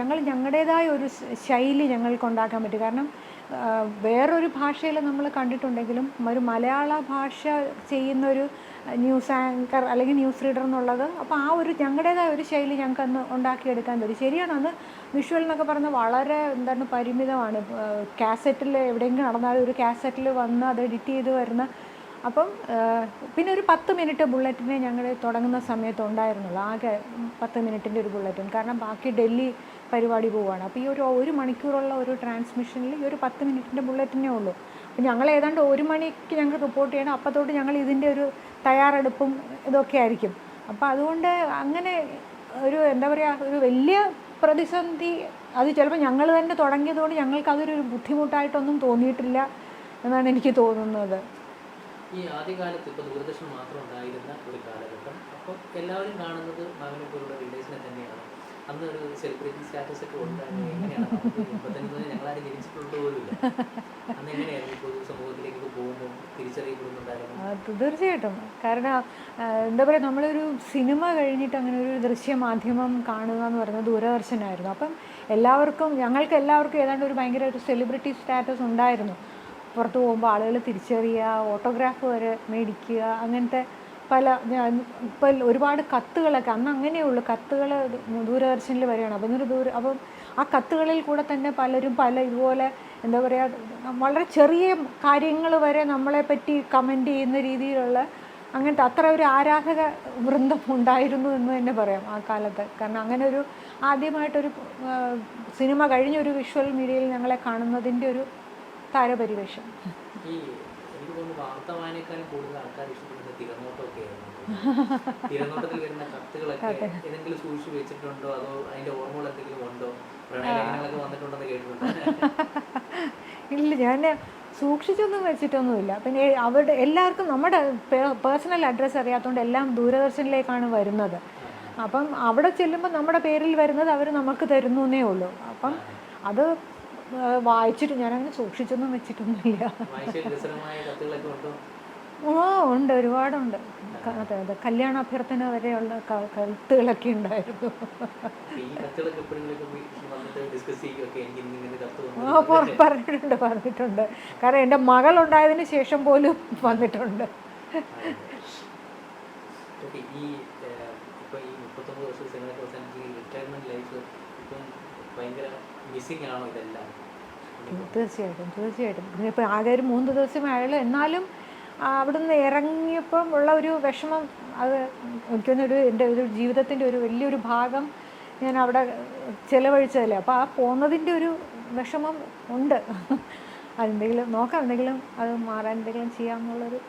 ഞങ്ങൾ ഞങ്ങളുടേതായ ഒരു ശൈലി ഞങ്ങൾക്ക് ഉണ്ടാക്കാൻ പറ്റും. കാരണം വേറൊരു ഭാഷയിൽ നമ്മൾ കണ്ടിട്ടുണ്ടെങ്കിലും ഒരു മലയാള ഭാഷ ചെയ്യുന്ന ഒരു ന്യൂസ് ആങ്കർ അല്ലെങ്കിൽ ന്യൂസ് റീഡർ എന്നുള്ളത് അപ്പോൾ ആ ഒരു ഞങ്ങളുടേതായ ഒരു ശൈലി ഞങ്ങൾക്ക് അന്ന് ഉണ്ടാക്കിയെടുക്കാൻ പറ്റും. ശരിയാണ് അന്ന് വിഷ്വൽ എന്നൊക്കെ പറഞ്ഞാൽ വളരെ എന്താണ് പരിമിതമാണ്. കാസറ്റിൽ എവിടെയെങ്കിലും നടന്നാലും ഒരു കാസറ്റിൽ വന്ന് അത് എഡിറ്റ് ചെയ്ത് വരുന്ന അപ്പം പിന്നെ ഒരു പത്ത് മിനിറ്റ് ബുള്ളറ്റിനെ ഞങ്ങൾ തുടങ്ങുന്ന സമയത്ത് ഉണ്ടായിരുന്നുള്ളൂ. ആകെ പത്ത് മിനിറ്റിന്റെ ഒരു ബുള്ളറ്റിൻ. കാരണം ബാക്കി ഡൽഹി പരിപാടി പോവുകയാണ് അപ്പോൾ ഈ ഒരു ഒരു മണിക്കൂറുള്ള ഒരു ട്രാൻസ്മിഷനിൽ ഈ ഒരു പത്ത് മിനിറ്റിന്റെ ബുള്ളറ്റിനേ ഉള്ളൂ. അപ്പോൾ ഞങ്ങൾ ഏതാണ്ട് ഒരു മണിക്ക് ഞങ്ങൾ റിപ്പോർട്ട് ചെയ്യണം. അപ്പോൾ തൊട്ട് ഞങ്ങൾ ഇതിന്റെ ഒരു തയ്യാറെടുപ്പും ഇതൊക്കെ ആയിരിക്കും. അപ്പോൾ അതുകൊണ്ട് അങ്ങനെ ഒരു എന്താ പറയുക ഒരു വലിയ പ്രതിസന്ധി അത് ചിലപ്പോൾ ഞങ്ങൾ തന്നെ തുടങ്ങിയതുകൊണ്ട് ഞങ്ങൾക്ക് അതൊരു ബുദ്ധിമുട്ടായിട്ടൊന്നും തോന്നിയിട്ടില്ല എന്നാണ് എനിക്ക് തോന്നുന്നത്. ഈ ആദ്യകാലത്ത് ഇപ്പോൾ ദൂരദർശൻ മാത്രം ഉണ്ടായിരുന്ന ഒരു കാലഘട്ടം. അപ്പോൾ എല്ലാവരും കാണുന്നത് മകനെ പോലുള്ള വില്ലേജിനെ തന്നെയാണ്. അന്ന് ഒരു സെലിബ്രിറ്റി സ്റ്റാറ്റസ് ഒക്കെ ഉണ്ടായിരുന്നു എങ്ങനെയാണ് എൺപത്തഞ്ച് ഞങ്ങളാരും ജനിച്ചിട്ടുള്ളത് പോലുമില്ല അന്ന് എങ്ങനെയായിരുന്നു പൊതു സമൂഹത്തിലേക്ക് പോകുമ്പോൾ തിരിച്ചറിയപ്പെടുന്നുണ്ടായിരുന്നു തീർച്ചയായിട്ടും. കാരണം എന്താ പറയുക നമ്മളൊരു സിനിമ കഴിഞ്ഞിട്ട് അങ്ങനെ ഒരു ദൃശ്യമാധ്യമം കാണുക എന്ന് പറയുന്നത് ദൂരദർശനായിരുന്നു. അപ്പം എല്ലാവർക്കും ഞങ്ങൾക്ക് എല്ലാവർക്കും ഏതാണ്ട് ഒരു ഭയങ്കര ഒരു സെലിബ്രിറ്റി സ്റ്റാറ്റസ് ഉണ്ടായിരുന്നു. പുറത്തു പോകുമ്പോൾ ആളുകൾ തിരിച്ചറിയുക ഓട്ടോഗ്രാഫ് വരെ മേടിക്കുക അങ്ങനത്തെ പല ഞാൻ ഇപ്പം ഒരുപാട് കത്തുകളൊക്കെ അന്ന് അങ്ങനെയുള്ളൂ കത്തുകൾ ദൂരദർശനിൽ വരികയാണ് അപ്പം ഇന്നൊരു ദൂര അപ്പം ആ കത്തുകളിൽ കൂടെ തന്നെ പലരും പല ഇതുപോലെ എന്താ പറയുക വളരെ ചെറിയ കാര്യങ്ങൾ വരെ നമ്മളെ പറ്റി കമന്റ് ചെയ്യുന്ന രീതിയിലുള്ള അങ്ങനത്തെ അത്ര ഒരു ആരാധക വൃന്ദം ഉണ്ടായിരുന്നു എന്ന് തന്നെ പറയാം ആ കാലത്ത്. കാരണം അങ്ങനെ ഒരു ആദ്യമായിട്ടൊരു സിനിമ കഴിഞ്ഞൊരു വിഷ്വൽ മീഡിയയിൽ ഞങ്ങളെ കാണുന്നതിന്റെ ഒരു താരപരിവേഷം. എനിക്ക് തോന്നുന്നു വാർത്ത കൂടുതൽ ആൾക്കാർ ഇഷ്ടപ്പെടുന്നത് തിരനോട്ടമൊക്കെ ആയിരുന്നു. തിരനോട്ടത്തിൽ വരുന്ന കത്തുകളൊക്കെ ഏതെങ്കിലും സൂക്ഷിച്ചു വെച്ചിട്ടുണ്ടോ? അതോ അതിന്റെ ഓർമ്മകൾ എന്തെങ്കിലും ഉണ്ടോ? പ്രണയലേഖനങ്ങളൊക്കെ വന്നിട്ടുണ്ടെന്ന് കേട്ടിട്ടുണ്ടോ. ഇല്ല ഞാൻ സൂക്ഷിച്ചൊന്നും വെച്ചിട്ടൊന്നുമില്ല. പിന്നെ അവരുടെ എല്ലാവർക്കും നമ്മുടെ പേഴ്സണൽ അഡ്രസ്സ് അറിയാത്തതുകൊണ്ട് എല്ലാം ദൂരദർശനിലേക്കാണ് വരുന്നത്. അപ്പം അവിടെ ചെല്ലുമ്പോൾ നമ്മുടെ പേരിൽ വരുന്നത് അവർ നമുക്ക് തരുന്നു എന്നേ ഉള്ളൂ. അപ്പം അത് വായിച്ചിട്ട് ഞാനങ്ങനെ സൂക്ഷിച്ചൊന്നും വെച്ചിട്ടൊന്നുമില്ല. ഓ ഉണ്ട്? ഒരുപാടുണ്ട്. അതെ അതെ കല്യാണ അഭ്യർത്ഥന വരെയുള്ള കത്തുകളൊക്കെ ഉണ്ടായിരുന്നു. ആ പറഞ്ഞിട്ടുണ്ട് പറഞ്ഞിട്ടുണ്ട്. കാരണം എന്റെ മകൾ ഉണ്ടായതിന് ശേഷം പോലും വന്നിട്ടുണ്ട്. ഈ ഇപ്പൊ ഈ മുപ്പത്തൊമ്പത് വർഷം സിനിമയൊക്കെ റിട്ടയർമെന്റ് ലൈഫ് ഇപ്പം ഇതെല്ലാം? തീർച്ചയായിട്ടും തീർച്ചയായിട്ടും. ഇപ്പോൾ ആകെ ഒരു മൂന്ന് ദിവസം ആയാലും എന്നാലും അവിടുന്ന് ഇറങ്ങിയപ്പം ഉള്ള ഒരു വിഷമം അത് എനിക്കൊന്നൊരു എന്റെ ഒരു ജീവിതത്തിന്റെ ഒരു വലിയൊരു ഭാഗം ഞാൻ അവിടെ ചിലവഴിച്ചതല്ലേ. അപ്പോൾ ആ പോകുന്നതിന്റെ ഒരു വിഷമം ഉണ്ട്. അതെന്തെങ്കിലും നോക്കാം എന്തെങ്കിലും അത് മാറാൻ എന്തെങ്കിലും ചെയ്യാമെന്നുള്ളൊരു